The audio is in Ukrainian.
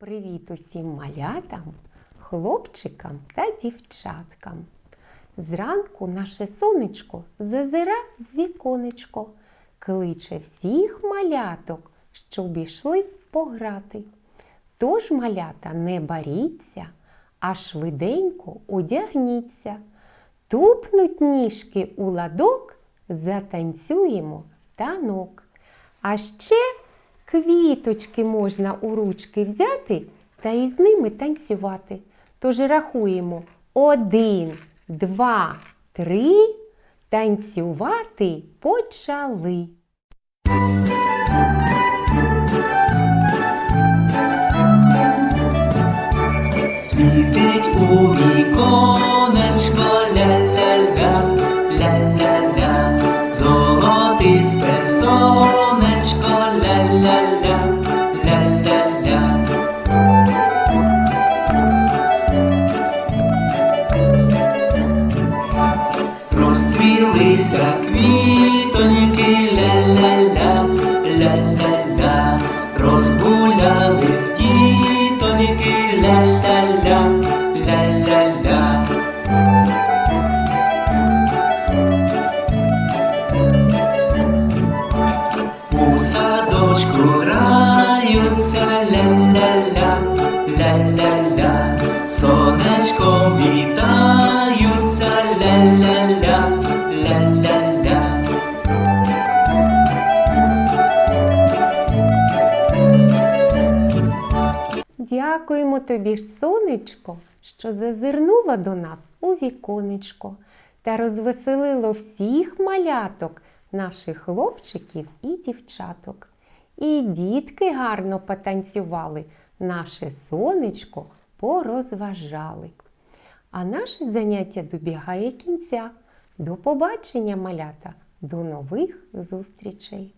Привіт усім малятам, хлопчикам та дівчаткам. Зранку наше сонечко зазира в віконечко, кличе всіх маляток, щоб ішли пограти. Тож, малята, не баріться, а швиденько одягніться. Тупнуть ніжки у ладок, затанцюємо танок. А ще квіточки можна у ручки взяти та із ними танцювати. Тож рахуємо один, два, три. Танцювати почали. Світить у віконечко ля-ля-ля, ля-ля-ля, золотисте сонечко. Розцвілися квітоньки ля-ля-ля, ля-ля-ля, розгулялись дітоньки ля-ля-ля, ля-ля-ля. Садочку граються ля-ля-ля, ля-ля-ля, сонечком вітаються ля-ля-ля, ля-ля-ля. Дякуємо тобі, сонечко, що зазирнула до нас у віконечко та розвеселило всіх маляток, наших хлопчиків і дівчаток. І дітки гарно потанцювали, наше сонечко порозважали. А наше заняття добігає кінця. До побачення, малята! До нових зустрічей!